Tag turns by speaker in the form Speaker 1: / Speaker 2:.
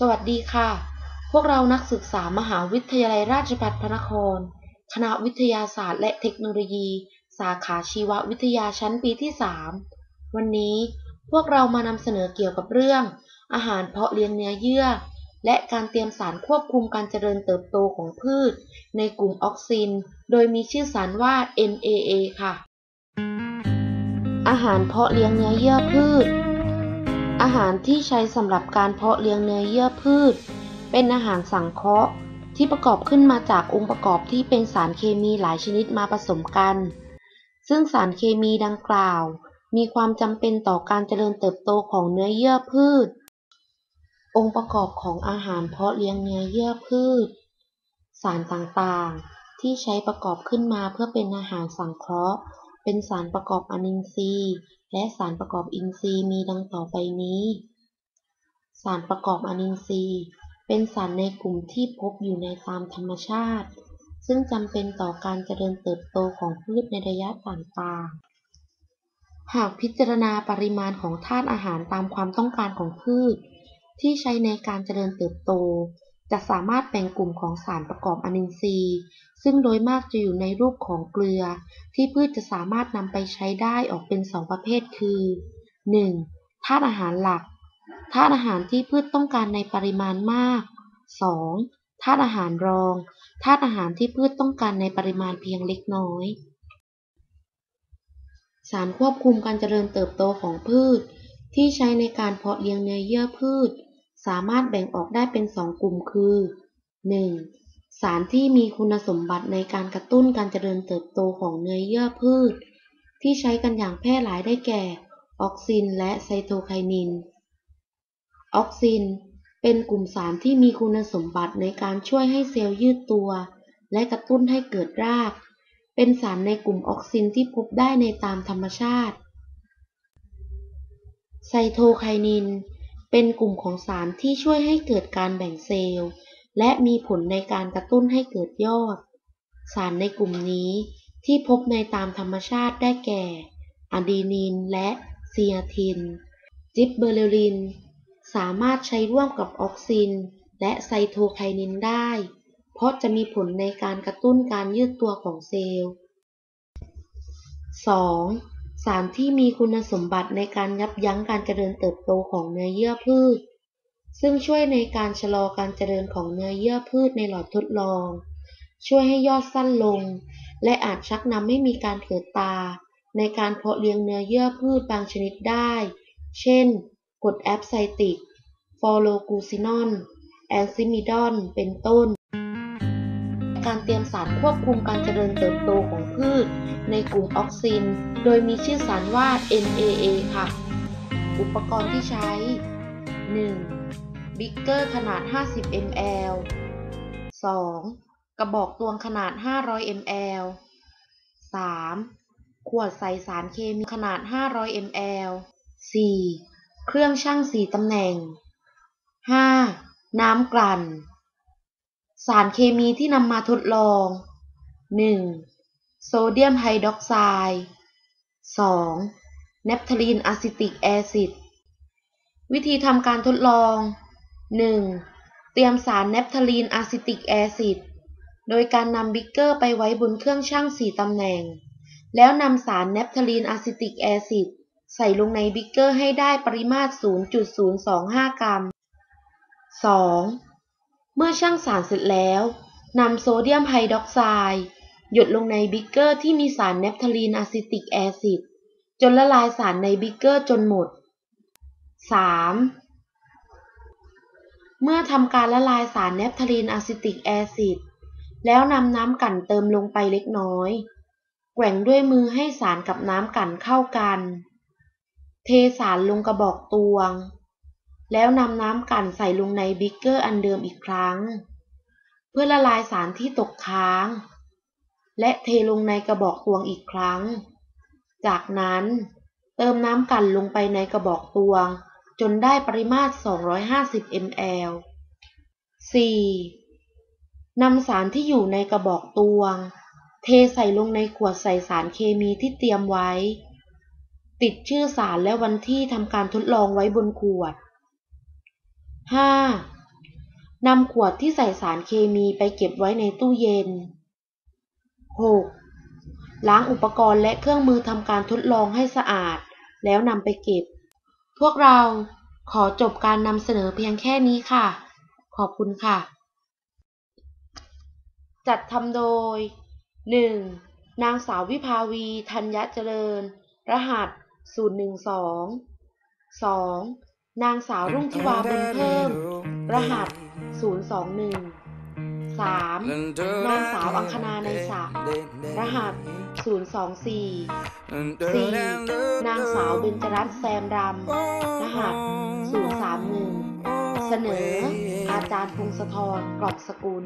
Speaker 1: สวัสดีค่ะ พวกเรานักศึกษามหาวิทยาลัยราชภัฏพระนคร คณะวิทยาศาสตร์และเทคโนโลยี สาขาชีววิทยาชั้นปีที่ 3 วันนี้พวกเรามานำเสนอเกี่ยวกับเรื่อง อาหารเพาะเลี้ยงเนื้อเยื่อ และการเตรียมสารควบคุมการเจริญเติบโตของพืช ในกลุ่มออกซิน โดยมีชื่อสารว่า NAA ค่ะ อาหารเพาะเลี้ยงเนื้อเยื่อพืช อาหารที่ใช้สำหรับการเพาะเลี้ยงเนื้อเยื่อพืช เป็นอาหารสังเคราะห์ ที่ประกอบขึ้นมาจากองค์ประกอบที่เป็นสารเคมีหลายชนิดมาผสมกัน ซึ่งสารเคมีดังกล่าว มีความจำเป็นต่อการเจริญเติบโตของเนื้อเยื่อพืช องค์ประกอบของอาหารเพาะเลี้ยงเนื้อเยื่อพืช สารต่างๆ ที่ใช้ประกอบขึ้นมาเพื่อเป็นอาหารสังเคราะห์ เป็นสารประกอบอนินทรีย์ และสารประกอบอินทรีย์มีดังต่อไปนี้ สารประกอบอนินทรีย์ เป็นสารในกลุ่มที่พบอยู่ในตามธรรมชาติ ซึ่งจำเป็นต่อการเจริญเติบโตของพืชในระยะต่างๆ หากพิจารณาปริมาณของธาตุอาหารตามความต้องการของพืช ที่ใช้ในการเจริญเติบโต จะสามารถแบ่งกลุ่มของสารประกอบอนินทรีย์ ซึ่งโดยมากจะอยู่ในรูปของเกลือ ที่พืชจะสามารถนำไปใช้ได้ออกเป็นสองประเภทคือ 1. ธาตุอาหารหลักธาตุอาหารที่พืชต้องการในปริมาณมาก 2. ธาตุอาหารรองธาตุอาหารที่พืชต้องการในปริมาณเพียงเล็กน้อย สารควบคุมการเจริญเติบโตของพืช ที่ใช้ในการเพาะเลี้ยงเนื้อเยื่อพืช สามารถแบ่งออกได้เป็นสองกลุ่มคือ 1. สารที่มีคุณสมบัติในการกระตุ้นการเจริญเติบโตของเนื้อเยื่อพืช ที่ใช้กันอย่างแพร่หลายได้แก่ ออกซินและไซโตไคนิน ออกซิน เป็นกลุ่มสารที่มีคุณสมบัติในการช่วยให้เซลล์ยืดตัว และกระตุ้นให้เกิดราก เป็นสารในกลุ่มออกซินที่พบได้ในตามธรรมชาติ ไซโตไคนินเเป็นกลุ่มของสารที่ช่วยให้เกิดการแบ่งเซลล์ และมีผลในการกระตุ้นให้เกิดยอด สารในกลุ่มนี้ที่พบในตามธรรมชาติได้แก่ อะดีนินและซีอาทิน จิบเบอร์เรลิน สามารถใช้ร่วมกับออกซิน และไซโตไคนินได้ เพราะจะมีผลในการกระตุ้นการยืดตัวของเซลล์ 2. สารที่มีคุณสมบัติในการยับยั้งการเจริญเติบโตของเนื้อเยื่อพืช ซึ่งช่วยในการชะลอการเจริญของเนื้อเยื่อพืชในหลอดทดลอง ช่วยให้ยอดสั้นลง และอาจชักนำให้มีการเกิดตา ในการเพาะเลี้ยงเนื้อเยื่อพืชบางชนิดได้ เช่นกรดแอปไซติก ฟอโลกูซินอน แอนซิมิดอน เป็นต้น การเตรียมสารควบคุมการเจริญเติบโตของพืช ในกลุ่มออกซิน โดยมีชื่อสารว่า NAA ค่ะ อุปกรณ์ที่ใช้ 1. บิ๊กเกอร์ขนาด 50 ml 2. กระบอกตวงขนาด 500 ml 3. ขวดใส่สารเคมีขนาด 500 ml 4. เครื่องชั่งสีตำแหน่ง 5. น้ำกลั่น สารเคมีที่นำมาทดลอง 1. โซเดียมไฮดรอกไซด์ 2. เนปทาลีนอะซิติกแอซิด วิธีทำการทดลอง 1. เตรียมสารเนปทาลีนอะซิติกแอซิด โดยการนำบิ๊กเกอร์ไปไว้บนเครื่องชั่งสี่ตำแหน่ง แล้วนำสารเนปทาลีนอะซิติกแอซิดใส่ลงในบิ๊กเกอร์ให้ได้ปริมาตร 0.025 กรัม 2. เมื่อชั่งสารเสร็จแล้วนำโซเดียมไฮดรอกไซด์หยดลงในบิ๊กเกอร์ที่มีสารเนปทาลีนอะซิติกแอซิดจนละลายสารในบิ๊กเกอร์จนหมด 3. เมื่อทำการละลายสารเนปทาลีนอะซิติกแอซิดแล้วนำน้ำกั่นเติมลงไปเล็กน้อย แกว่งด้วยมือให้สารกับน้ำกั่นเข้ากัน เทสารลงกระบอกตวง แล้วนำน้ำกั่นใส่ลงในบิ๊กเกอร์อันเดิมอีกครั้ง เพื่อละลายสารที่ตกค้าง และเทลงในกระบอกตวงอีกครั้ง จากนั้น เติมน้ำกั่นลงไปในกระบอกตวง จนได้ปริมาตร 250 ml 4. นำสารที่อยู่ในกระบอกตวง เทใส่ลงในขวดใส่สารเคมีที่เตรียมไว้ ติดชื่อสารและวันที่ทำการทดลองไว้บนขวด 5. นำขวดที่ใส่สารเคมีไปเก็บไว้ในตู้เย็น 6. ล้างอุปกรณ์และเครื่องมือทำการทดลองให้สะอาด แล้วนำไปเก็บ พวกเราขอจบการนำเสนอเพียงแค่นี้ค่ะ ขอบคุณค่ะ จัดทำโดย 1. นางสาววิภาวี ธัญเจริญ รหัส 012 2. นางสาวรุ่งทิวาบุญเพิ่ม รหัส 021 3. นางสาวอังคณาในศักดิ์รหัส 024 4. นางสาวเบญจรัตน์แซมรำรหัส 031 เสนอ อาจารย์พงศธรกรอบสกุล